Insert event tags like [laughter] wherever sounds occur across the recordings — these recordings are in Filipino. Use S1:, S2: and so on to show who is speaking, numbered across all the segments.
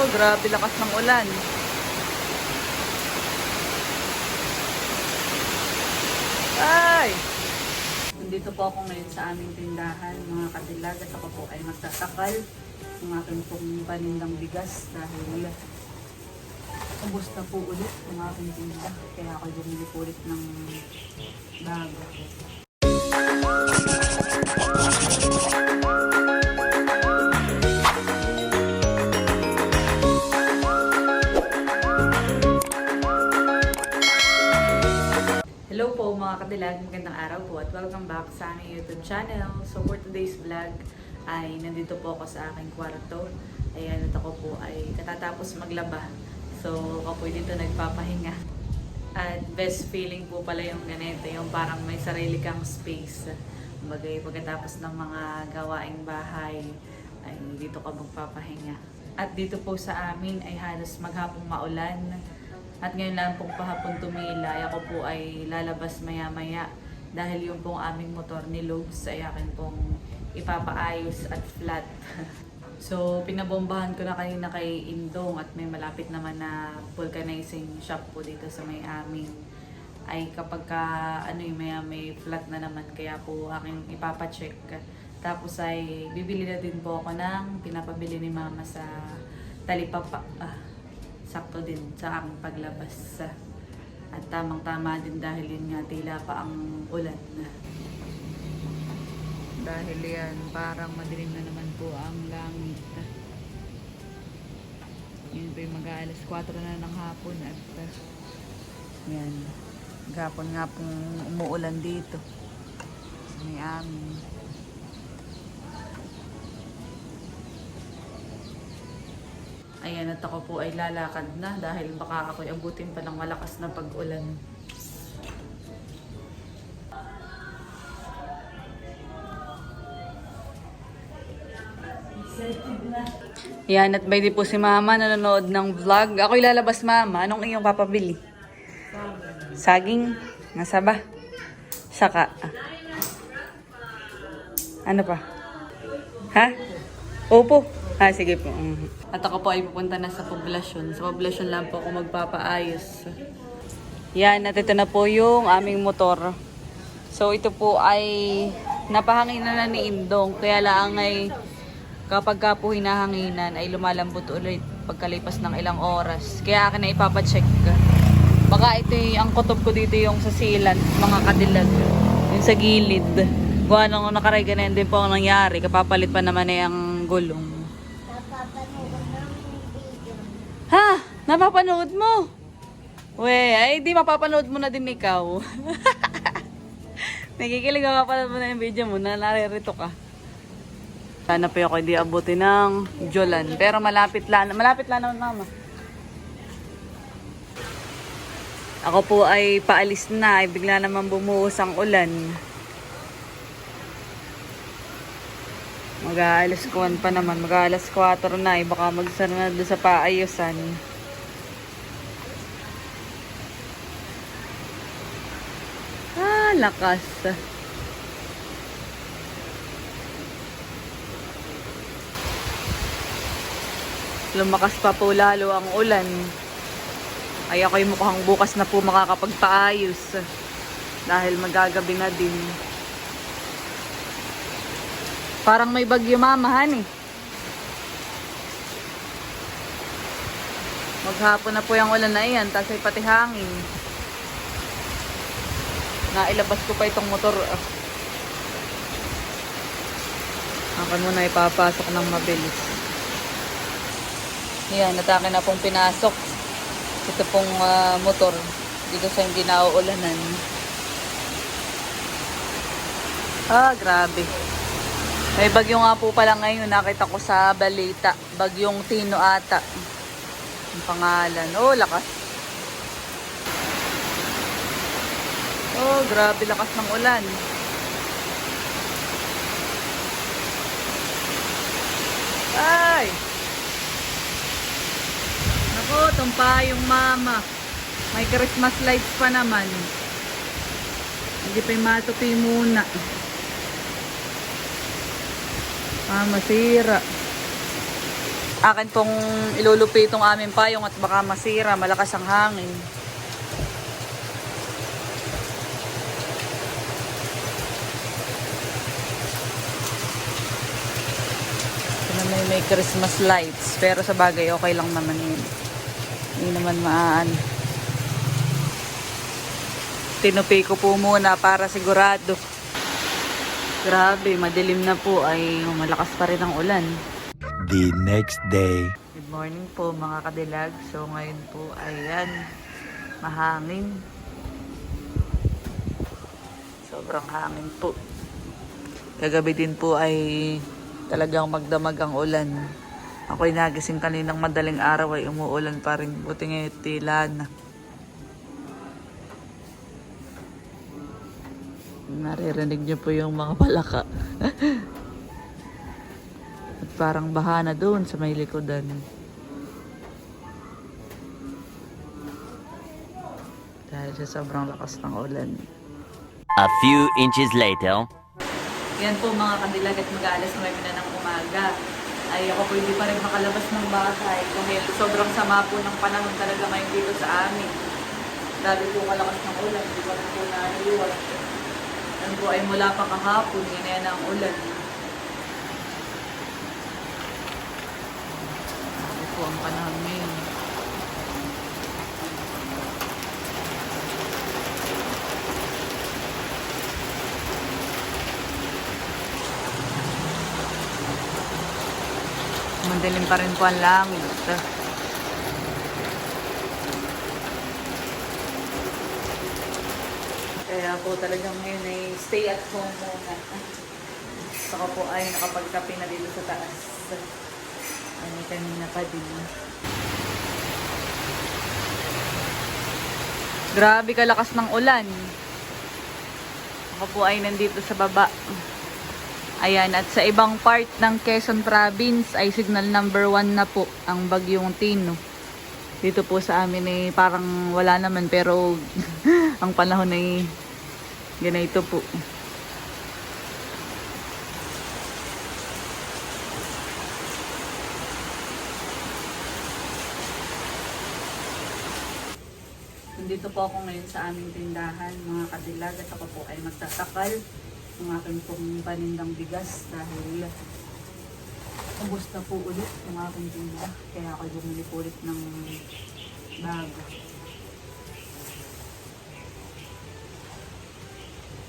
S1: Grabe lakas ng ulan. Ay! Nandito po ako ngayon sa aming tindahan, mga kadilag, at ako po ay magtasakal ng aking pong panindang bigas dahil ubos na po ulit ang aking tinda. Kaya ako bumili po ulit ng bago. Kadilag, magandang araw po at welcome back sa aming YouTube channel. So for today's vlog ay nandito po ako sa aking kwarto. Ayan at ako po ay katatapos maglaba. So ako po dito nagpapahinga. At best feeling po pala yung ganito, yung parang may sarili kang space. Bagay pagkatapos ng mga gawaing bahay ay dito ka magpapahinga. At dito po sa amin ay halos maghapong maulan. At ngayon lang pong pahapon tumila, ako po ay lalabas maya-maya dahil yung pong aming motor ni Lobes ay akin pong ipapaayos at flat. [laughs] so, pinabombahan ko na kanina kay Indong at may malapit naman na vulcanizing shop po dito sa may amin ay kapag ka, ano yung may, may flat na naman kaya po aking ipapacheck. Tapos ay bibili na din po ako ng pinapabili ni mama sa talipapa. Ah, sakto din sa aking paglabas. At tamang-tama din dahil yun nga tila pa ang ulan. Dahil yan, parang madilim na naman po ang langit. Yun po yung mag-aalas 4 na ng hapon at uh, yan, gapon nga pong umuulan dito. Sa may amin. Ayan, at ako po ay lalakad na dahil baka ako'y abutin pa ng malakas na pag-ulan. Yan, at by po si Mama nanonood ng vlog. Ako'y lalabas, Mama. Anong iyong papabili? Saging? Nasa ba? Saka. Ano pa? Ha? Opo. Ah, sige po. Mhm. At ako po ay pupunta na sa poblasyon. Sa poblasyon lang po ako magpapaayos. Yan, at ito na po yung aming motor. So, ito po ay napahangin na na ni Indong. Kaya lang ay kapag ka po hinahanginan ay lumalambot ulit pagkalipas ng ilang oras. Kaya akin na ipapacheck. Baka ito yung, ang kutob ko dito yung sa sealant, mga kadilag. Yung sa gilid. Kung anong nakaray ganyan din po ang nangyari. Kapapalit pa naman eh ang gulong. Ha? Napapanood mo? We, ay di mapapanood mo na din ikaw. [laughs] Nakikilig ka mapapanood mo na yung video mo na naririto ka. Sana pa ako hindi abuti ng Jolan. Pero malapit lang. Malapit lang naman mama. Ako po ay paalis na. Ay bigla naman bumuhos ang ulan. Mag-aalas kuwan pa naman. Mag-aalas 4 na. Eh. Baka magsara na doon sa paayusan. Ah, lakas. Lumakas pa po lalo ang ulan. Ay ako'y mukhang bukas na po makakapagpaayos. Dahil magagabi na din. Parang may bagyo mamahan eh. Maghapon na po yung ulan na iyan, tapos ay pati hangin. Nailabas ko pa itong motor. ah. Akin muna ipapasok ng mabilis. Yan, natake na pong pinasok. Ito pong ah, motor dito sa hindi nauulanan. Ah, grabe. May bagyo nga po pala ngayon. Nakita ko sa balita. Bagyong Tino ata. Ang pangalan. Oh, lakas. Oh, grabe lakas ng ulan. Ay! Naku, tumpa yung mama. May Christmas lights pa naman. Hindi pa yung matupi muna. Ah, masira. Akin pong ilulupi itong aming payong at baka masira, malakas ang hangin. May, may Christmas lights. Pero sa bagay, okay lang naman yun. Hindi naman maan. Tinupi ko po muna para sigurado. Grabe, madilim na po ay malakas pa rin ang ulan.
S2: The next day.
S1: Good morning po mga kadilag. So ngayon po ayan, mahangin. Sobrang hangin po. Kagabi din po ay talagang magdamag ang ulan. Ako'y nagising kaninang madaling araw ay umuulan pa rin. Buti ngayon tila na. Naririnig niyo po yung mga palaka. [laughs] At parang bahana doon sa may likodan. Dahil sa sobrang lakas ng ulan.
S3: A few inches later.
S1: Yan po mga kandilag at mag-aalas 9 na ng umaga. Ay ako po hindi pa rin makalabas ng bahay dahil sobrang sama po ng panahon talaga ngayon dito sa amin. Dahil po kalakas ng ulan, hindi pa po naiiwan. Yan po ay mula pa kahapon, yan ang ulan. Ito po ang panahon ngayon. Madilim pa rin po ang langit. Kaya po talagang ngayon ay stay at home muna. Saka po ay nakapagkape na dito sa taas. Ano kanina pa din. Grabe kalakas ng ulan. Ako po ay nandito sa baba. Ayan, at sa ibang part ng Quezon Province ay signal number 1 na po ang bagyong Tino. Dito po sa amin ay parang wala naman pero [laughs] ang panahon ay ganito po. Nandito po ako ngayon sa aming tindahan, mga kadilag, at ako po ay magtasakal ng aking pong panindang bigas dahil ubos na po ulit yung aking tinda. Kaya ako bumili po ulit ng bago.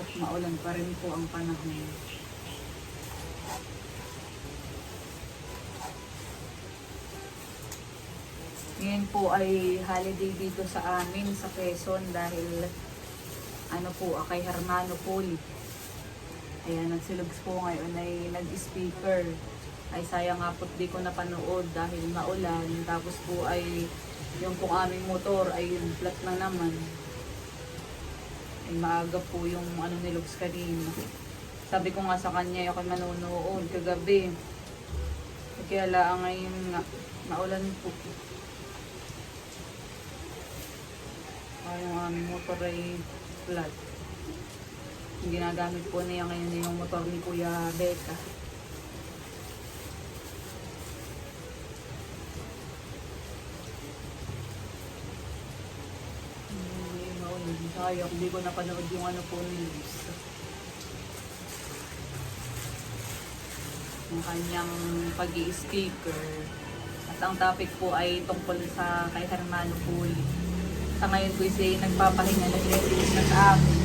S1: At maulan pa rin po ang panahon. Ngayon po ay holiday dito sa amin sa Quezon dahil ano po, kay Hermano Poli. Ayan, nagsilugs po ngayon ay nag-speaker. Ay sayang nga po di ko napanood dahil maulan. Tapos po ay yung pong aming motor ay flat na naman. Ay maaga po yung ano nilugs kanina. Sabi ko nga sa kanya, ako manonood kagabi. Kaya lang ngayon nga, maulan po. Ay, yung aming motor ay flat. Ginagamit po niya ngayon yung motor ni Kuya Becca. Sayang, hindi ko napanood yung ano po ni Luz. Yung kanyang pag speaker At ang topic po ay tungkol sa kay Hermano Puli. Sa ngayon po siya nagpapahinga na blessings na sa amin.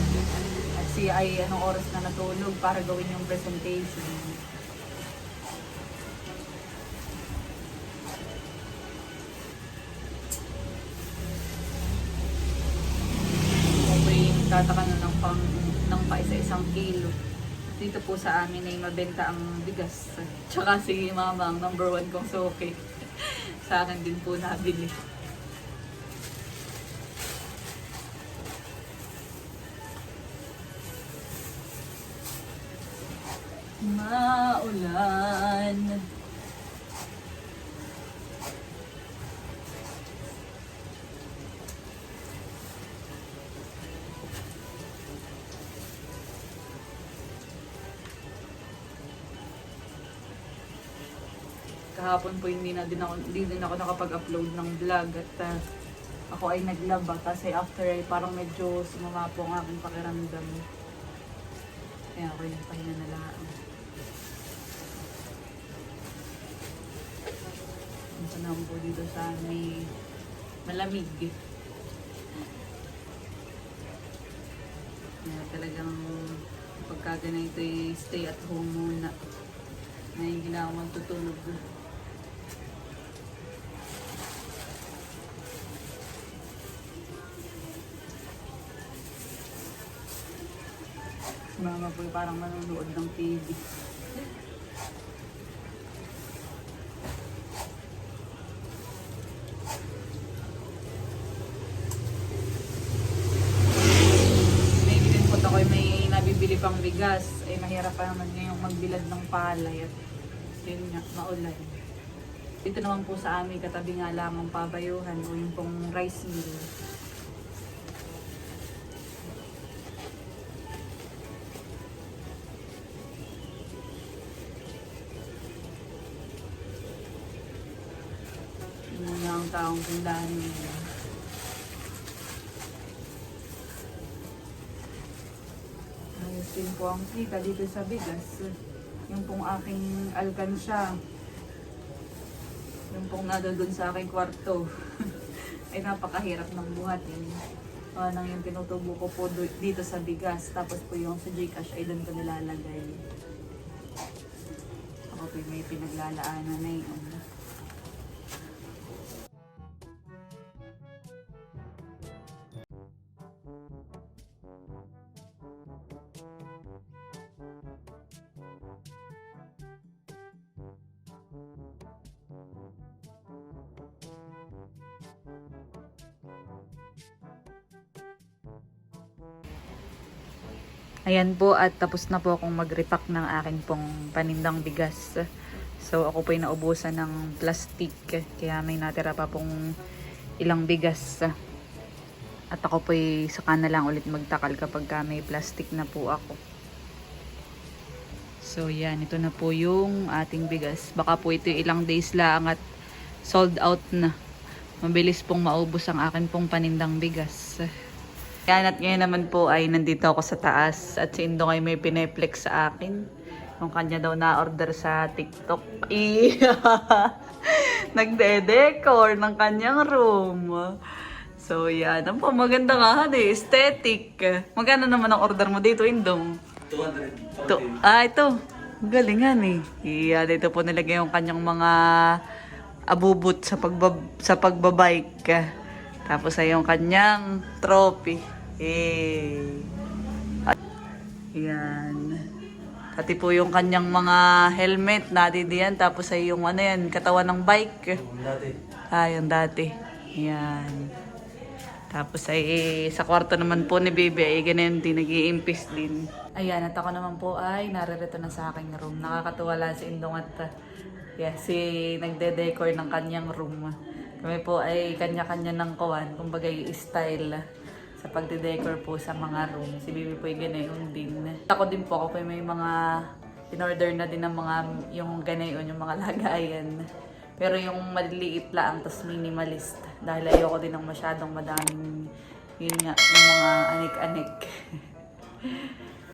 S1: Siya ay anong oras na natulog para gawin yung presentation. Okay, tataka na ng pang ng pa isa-isang kilo. Dito po sa amin ay mabenta ang bigas. Tsaka si mama ang number one kong suki. [laughs] sa akin din po nabili. Maulan. kahapon po hindi na din ako, hindi din ako nakapag-upload ng vlog at ah, ako ay naglaba kasi after ay parang medyo sumama po ang aking pakiramdam. Kaya ako yung pahinga na lang. Panahon dito sa may malamig. Kaya talagang pagka ganito ay stay at home muna. Na na ako magtutulog. Si mama po parang manonood ng TV. Maybe din po ako may nabibili pang bigas. Eh, mahirap pa naman ngayong magbilad ng palay at yun nga, maulan. Dito naman po sa amin, katabi nga lang ang pabayuhan o yung pong rice mill. Muna ang taong tindahan nila. Din po ang kita dito sa bigas. Yung pong aking alkansya. Yung pong nado dun sa aking kwarto. [laughs] ay napakahirap ng buhatin. Uh, nang yung tinutubo ko po dito sa bigas. Tapos po yung sa Gcash ay doon ko nilalagay. Ako po may pinaglalaanan na yun. Ayan po at tapos na po akong mag-repack ng aking pong panindang bigas. So ako po ay naubusan ng plastic kaya may natira pa pong ilang bigas. At ako po ay saka na lang ulit magtakal kapag ka may plastic na po ako. So yan, ito na po yung ating bigas. Baka po ito ilang days lang at sold out na. Mabilis pong maubos ang akin pong panindang bigas. Yan at ngayon naman po ay nandito ako sa taas at si Indong ay may pineplex sa akin. Yung kanya daw na-order sa TikTok. Nagde-decor ng kanyang room. So yan, ang po maganda nga eh, aesthetic. Magkano naman ang order mo dito, Indong? 200. To, ah, ito. Galingan eh. Iya, dito po nilagay yung kanyang mga abubot sa pagbab sa pagbabike. Tapos ay yung kanyang trophy. Eh. At, yan. Pati po yung kanyang mga helmet na diyan. Tapos ay yung ano yan, katawan ng bike.
S4: Dati.
S1: Ah, yung dati. Yan. Tapos ay eh, sa kwarto naman po ni Bibi ay ganyan din, nag iimpis din. Ayan, at ako naman po ay naririto na sa aking room. Nakakatuwa lang si Indong at yeah, si nagde-decor ng kanyang room. Kami po ay kanya-kanya ng kawan, kumbaga yung style sa pagde-decor po sa mga room. Si Bibi po ay ganayon din. Ako din po, ako po ay may mga in-order na din ng mga yung ganayon, yung mga lagayan. Pero yung maliliit lang, tas minimalist. Dahil ayoko din ng masyadong madaming, yun nga, yung mga anik-anik. [laughs]